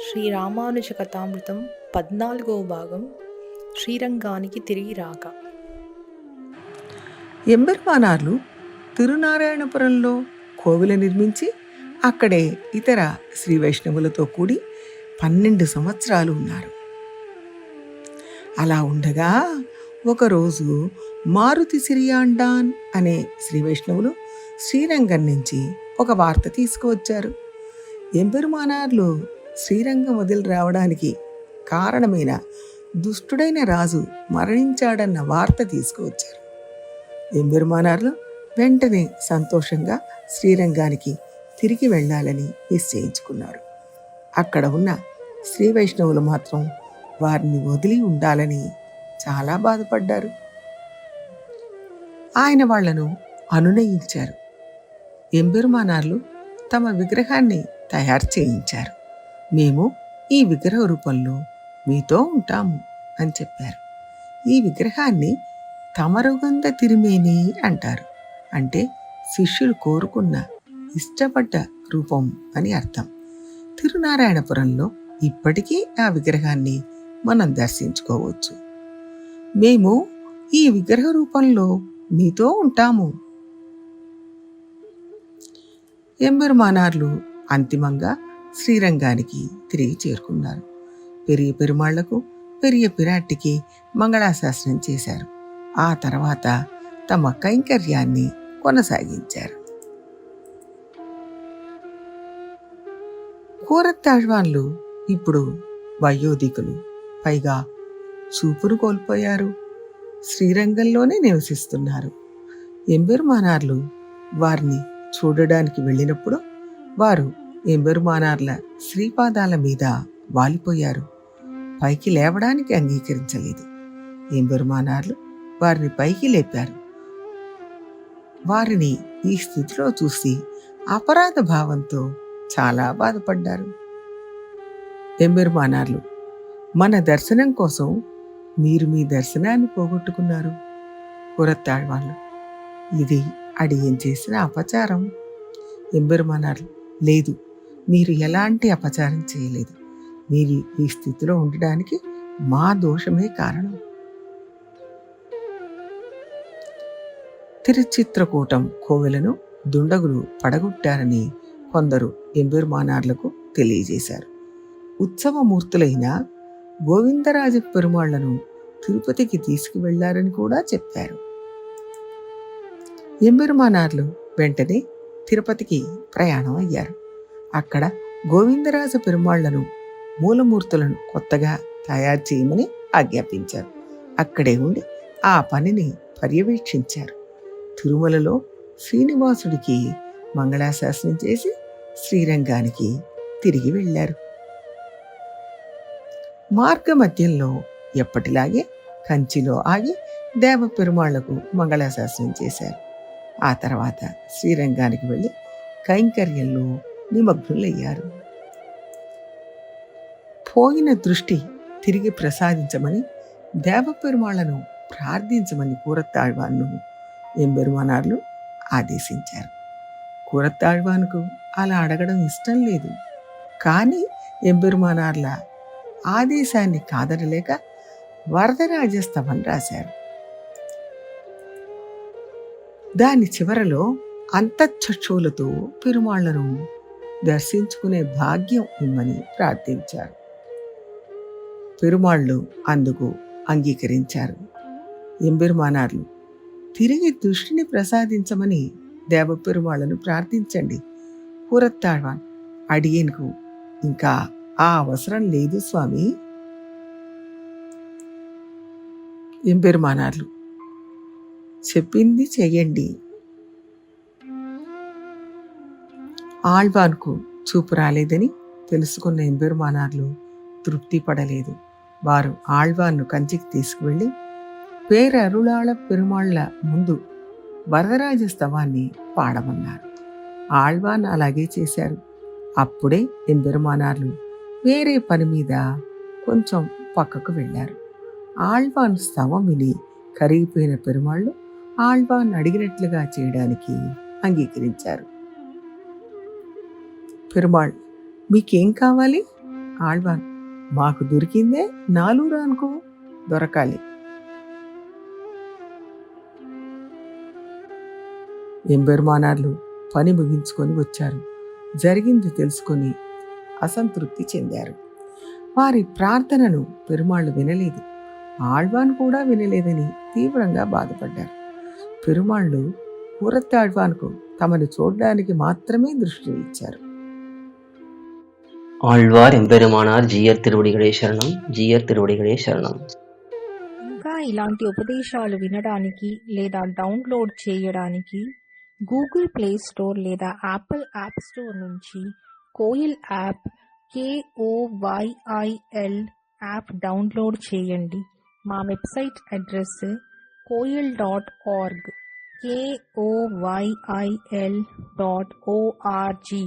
శ్రీ రామానుజ కథామృతం పద్నాలుగో భాగం శ్రీరంగానికి తిరిగి రాక. ఎంబెర్మానార్లు తిరునారాయణపురంలో కోవిల నిర్మించి అక్కడే ఇతర శ్రీ వైష్ణవులతో కూడి పన్నెండు సంవత్సరాలు ఉన్నారు. అలా ఉండగా ఒకరోజు మారుతి సిరియాండాన్ అనే శ్రీ వైష్ణవులు శ్రీరంగం నుంచి ఒక వార్త తీసుకువచ్చారు. ఎంపెరుమానార్లు శ్రీరంగం వదిలి రావడానికి కారణమైన దుష్టుడైన రాజు మరణించాడన్న వార్త తీసుకువచ్చారు. ఎంబెరుమానార్లు వెంటనే సంతోషంగా శ్రీరంగానికి తిరిగి వెళ్ళాలని నిశ్చయించుకున్నారు. అక్కడ ఉన్న శ్రీ వైష్ణవులు మాత్రం వారిని వదిలి ఉండాలని చాలా బాధపడ్డారు. ఆయన వాళ్ళను అనునయించారు. ఎంబెరుమానార్లు తమ విగ్రహాన్ని తయారు చేయించారు. మేము ఈ విగ్రహ రూపంలో మీతో ఉంటాము అని చెప్పారు. ఈ విగ్రహాన్ని తమరుగంధ తిరిమేని అంటారు. అంటే శిష్యులు కోరుకున్న ఇష్టపడ్డ రూపం అని అర్థం. తిరునారాయణపురంలో ఇప్పటికీ ఆ విగ్రహాన్ని మనం దర్శించుకోవచ్చు. మేము ఈ విగ్రహ రూపంలో మీతో ఉంటాము. ఎంబెరుమానార్లు అంతిమంగా శ్రీరంగానికి తిరిగి చేరుకున్నారు. పెరియ పెరుమాళ్ళకు పెరియ పిరాట్టికి మంగళాశాసనం చేశారు. ఆ తర్వాత తమ కైంకర్యాన్ని కొనసాగించారు. కూరత్తాళ్వాన్లు ఇప్పుడు వయోధికులు. పైగా చూపును కోల్పోయారు. శ్రీరంగంలోనే నివసిస్తున్నారు. ఎంబెరుమానార్లు వారిని చూడడానికి వెళ్ళినప్పుడు వారు ఎంబెరుమానార్ల శ్రీపాదాల మీద వాలిపోయారు. పైకి లేవడానికి అంగీకరించలేదు. ఎంబెరుమానార్లు వారిని పైకి లేపారు. వారిని ఈ స్థితిలో చూసి అపరాధ భావంతో చాలా బాధపడ్డారు. ఎంబెరుమానార్లు మన దర్శనం కోసం మీరు మీ దర్శనాన్ని పోగొట్టుకున్నారు. కురత్తాళ్వాళ్ళు ఇది అడిగేం చేసిన అపచారం? ఎంబెరుమానార్లు లేదు మీరు ఎలాంటి అపచారం చేయలేదు. మీరు ఈ స్థితిలో ఉండడానికి మా దోషమే కారణం. తిరుచిత్రకూటం కోవెలను దుండగులు పడగొట్టారని కొందరు ఎంబెరుమానార్లకు తెలియజేశారు. ఉత్సవమూర్తులైన గోవిందరాజ పెరుమాళ్ళను తిరుపతికి తీసుకువెళ్ళారని కూడా చెప్పారు. ఎంబెరుమానార్లు వెంటనే తిరుపతికి ప్రయాణం అయ్యారు అక్కడ గోవిందరాజ పెరుమాళ్ళను మూలమూర్తులను కొత్తగా తయారు చేయమని ఆజ్ఞాపించారు. అక్కడే ఉండి ఆ పనిని పర్యవేక్షించారు. తిరుమలలో శ్రీనివాసుడికి మంగళాశాసనం చేసి శ్రీరంగానికి తిరిగి వెళ్ళారు. మార్గ మధ్యంలో ఎప్పటిలాగే కంచిలో ఆగి దేవ పెరుమాళ్ళకు మంగళాశాసనం చేశారు. ఆ తర్వాత శ్రీరంగానికి వెళ్ళి కైంకర్యంలో నిమగ్నులయ్యారు. పోయిన దృష్టి తిరిగి ప్రసాదించమని దేవపెరుమాళ్ళను ప్రార్థించమని కూరత్తాళ్వాన్ను ఎంబెరుమానార్లు ఆదేశించారు. కూరత్తాళ్వాన్కు అలా అడగడం ఇష్టం లేదు. కానీ ఎంబెరుమానార్ల ఆదేశాన్ని కాదనలేక వరదరాజస్తవం రాశారు. దాని చివరలో అంతఃచక్షువులతో పెరుమాళ్ళను దర్శించుకునే భాగ్యం ఇమ్మని ప్రార్థించారు. పెరుమాళ్ళు అందుకు అంగీకరించారు. ఎంబెరుమానార్లు తిరిగి దృష్టిని ప్రసాదించమని దేవపెరుమాళ్ళను ప్రార్థించండి. కూరత్తాళ్వాన్ అడిగేందుకు ఇంకా ఆ అవసరం లేదు స్వామి. ఎంపెరుమానార్లు చెప్పింది చెయ్యండి ఆళ్వాన్కు చూపు రాలేదని తెలుసుకున్న ఎంబెరుమానార్లు తృప్తి పడలేదు. వారు ఆళ్వాన్ను కంచికి తీసుకువెళ్ళి పేరరుళాళ పెరుమాళ్ళ ముందు వరదరాజ స్తవాన్ని పాడమన్నారు. ఆళ్వాన్ అలాగే చేశారు. అప్పుడే ఎంబెరుమానార్లు వేరే పని మీద కొంచెం పక్కకు వెళ్ళారు. ఆళ్వాన్ స్తవం విని కరిగిపోయిన పెరుమాళ్ళు ఆళ్వాన్ అడిగినట్లుగా చేయడానికి అంగీకరించారు. పెరుమాళ్ మీకేం కావాలి? ఆళ్వాన్ మాకు దొరికిందే నాలుగురా అనుకో దొరకాలి. ఎంబెరుమానార్లు పని ముగించుకొని వచ్చారు. జరిగింది తెలుసుకొని అసంతృప్తి చెందారు. వారి ప్రార్థనను పెరుమాళ్ళు వినలేదు. ఆళ్వాన్ కూడా వినలేదని తీవ్రంగా బాధపడ్డారు. పెరుమాళ్ళు కూరత్తాళ్వాన్కు తమను చూడడానికి మాత్రమే దృష్టి ఇచ్చారు. ஆழ்வார் எம்பெருமானார் ஜீயர் திருவடிகளே சரணம் ஜீயர் திருவடிகளே சரணம் ఇంకా ఇలాంటి ఉపదేశాలు వినడానికి లేదా డౌన్లోడ్ చేయడానికి గూగుల్ ప్లే స్టోర్ లేదా యాపిల్ యాప్ స్టోర్ నుంచి Koyil app KOYIL app download చేయండి మా website address Koyil dot org KOYIL dot ORG